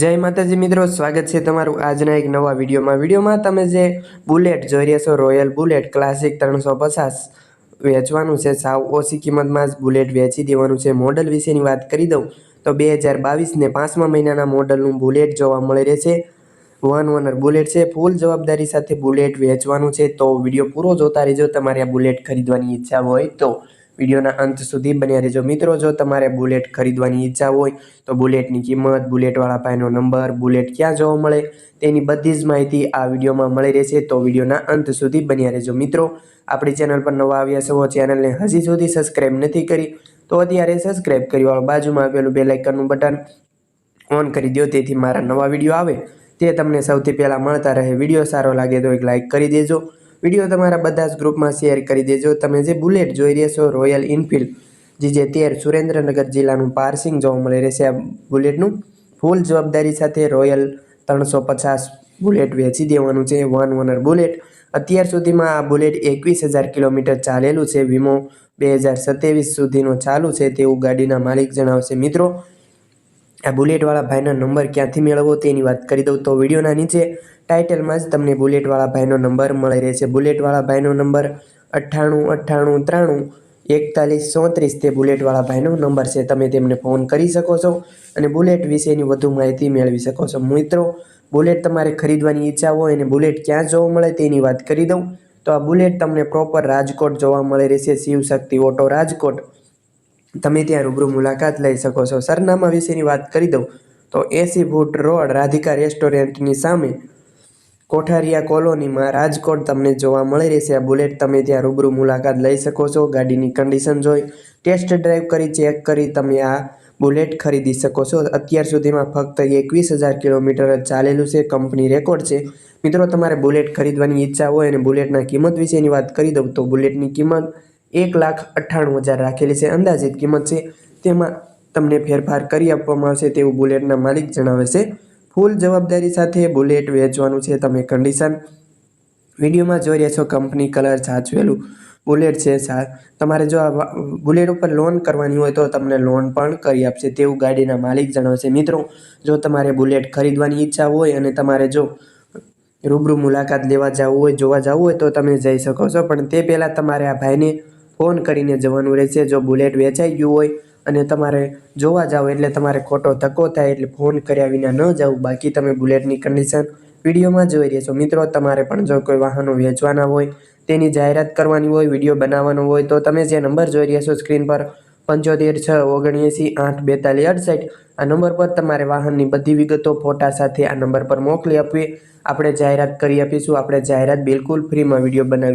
જય માતાજી મિત્રો, સ્વાગત છે તમારું આજના એક નવા વિડીયોમાં. વિડીયોમાં તમે જે બુલેટ જોઈ રહ્યા છો રોયલ બુલેટ ક્લાસિક ત્રણસો પચાસ વેચવાનું છે. સાવ ઓછી કિંમતમાં જ બુલેટ વેચી દેવાનું છે. મોડલ વિશેની વાત કરી દઉં તો બે હજાર બાવીસને પાંચમા મહિનાના મોડલનું બુલેટ જોવા મળી રહેશે વન ઓનર બુલેટ છે. ફૂલ જવાબદારી સાથે બુલેટ વેચવાનું છે. તો વીડિયો પૂરો જોતા રહેજો. તમારે આ બુલેટ ખરીદવાની ઈચ્છા હોય તો. વિડીયોના અંત સુધી બન્યા રહેજો. મિત્રો, જો તમારે બુલેટ ખરીદવાની ઈચ્છા હોય, તો બુલેટની કિંમત, બુલેટવાળા ભાઈનો નંબર, બુલેટ ક્યાં જોવા મળે, તેની બધી જ માહિતી આ વિડીયોમાં મળી રહેશે. તો વિડીયોના અંત સુધી બન્યા રહેજો. મિત્રો, આપણી ચેનલ પર નવા આવ્યા છો, ચેનલને હજી સુધી સબસ્ક્રાઈબ નથી કરી, તો અત્યારે સબસ્ક્રાઈબ કરી વાળો બાજુમાં આવેલું બે લાઇકનનું બટન ઓન કરી દો તેથી મારા નવા વીડિયો આવે તે તમને સૌથી પહેલાં મળતા રહે. વીડિયો સારો લાગે તો એક લાઇક કરી દેજો. વીડિયો તમારા બધા જ ગ્રુપમાં શેર કરી દેજો. તમે જે બુલેટ જોઈ રહ્યા છો રોયલ એનફિલ્ડ જે જે તેર સુરેન્દ્રનગર જિલ્લાનું પાર્સિંગ જોવા મળી રહેશે આ બુલેટનું ફૂલ જવાબદારી સાથે રોયલ ત્રણસો પચાસ બુલેટ વેચી દેવાનું છે વન ઓનર બુલેટ. અત્યાર સુધીમાં આ બુલેટ એકવીસ હજાર કિલોમીટર ચાલેલું છે. વીમો બે હજાર સત્યાવીસ સુધીનો ચાલુ છે. તેવું ગાડીના માલિક જણાવશે મિત્રો. આ બુલેટવાળા ભાઈનો નંબર ક્યાંથી મેળવવો તેની વાત કરી દઉં. તો વિડીયોના નીચે ટાઇટલમાં જ તમને બુલેટવાળા ભાઈનો નંબર મળી રહેશે. બુલેટવાળા ભાઈનો નંબર અઠ્ઠાણું અઠ્ઠાણું, ત્રાણું, એકતાલીસ, ચોત્રીસ તે બુલેટવાળા ભાઈનો નંબર છે. તમે તેમને ફોન કરી શકો છો અને બુલેટ વિશેની વધુ માહિતી મેળવી શકો છો. મિત્રો, બુલેટ તમારે ખરીદવાની ઈચ્છા હોય અને બુલેટ ક્યાં જોવા મળે તેની વાત કરી દઉં. તો આ બુલેટ તમને પ્રોપર રાજકોટ જોવા મળી રહેશે. શિવશક્તિ ઓટો રાજકોટ. તમે ત્યાં રૂબરૂ મુલાકાત લઈ શકો છો. સરનામા વિશેની વાત કરી દઉં તો એસી ફૂટ રોડ, રાધિકા રેસ્ટોરન્ટની સામે કોઠારિયા કોલોનીમાં રાજકોટ તમને જોવા મળી રહેશે. આ બુલેટ તમે ત્યાં રૂબરૂ મુલાકાત લઈ શકો છો. ગાડીની કન્ડિશન જોઈ, ટેસ્ટ ડ્રાઈવ કરી, ચેક કરી તમે આ બુલેટ ખરીદી શકો છો. અત્યાર સુધીમાં ફક્ત એકવીસ હજાર કિલોમીટર જ ચાલેલું છે. કંપની રેકોર્ડ છે. મિત્રો, તમારે બુલેટ ખરીદવાની ઈચ્છા હોય અને બુલેટના કિંમત વિશેની વાત કરી દઉં તો બુલેટની કિંમત એક લાખ અઠ્ઠાણું હજાર રાખેલી છે. અંદાજિત કિંમત છે. તેમાં તમને ફેરફાર કરી આપવામાં આવશે તેવું બુલેટના માલિક જણાવે છે. ફૂલ જવાબદારી સાથે બુલેટ વેચવાનું છે તમે કન્ડિશન વિડીયોમાં જોઈ રહ્યા છો કંપની કલર સાચવેલું બુલેટ છે. સા તમારે જો આ બુલેટ ઉપર લોન કરવાની હોય તો તમને લોન પણ કરી આપશે તેવું ગાડીના માલિક જણાવશે મિત્રો, જો તમારે બુલેટ ખરીદવાની ઈચ્છા હોય અને તમારે જો રૂબરૂ મુલાકાત લેવા જવું હોય, જોવા જવું હોય તો તમે જઈ શકો છો. પણ તે પહેલાં તમારે આ ભાઈને ફોન કરીને જવાનું રહેશે. જો બુલેટ વેચાઈ ગયું હોય અને તમારે જોવા જાઓ એટલે તમારે ખોટો ધક્કો થાય એટલે ફોન કર્યા વિના ન જાવ. બાકી તમે બુલેટની કન્ડિશન વિડીયોમાં જોઈ રહ્યા છો મિત્રો, તમારે પણ જો કોઈ વાહનો વેચવાના હોય, તેની જાહેરાત કરવાની હોય, વીડિયો બનાવવાનો હોય, તો તમે જે નંબર જોઈ રહ્યા છો સ્ક્રીન પર, પંચોતેર છ ઓગણએંસી આઠ બેતાલીસ અડસઠ, આ નંબર પર તમારે વાહનની બધી વિગતો ફોટા સાથે આ નંબર પર મોકલી આપવી. આપણે જાહેરાત કરી આપીશું. આપણે જાહેરાત બિલકુલ ફ્રીમાં વીડિયો બનાવી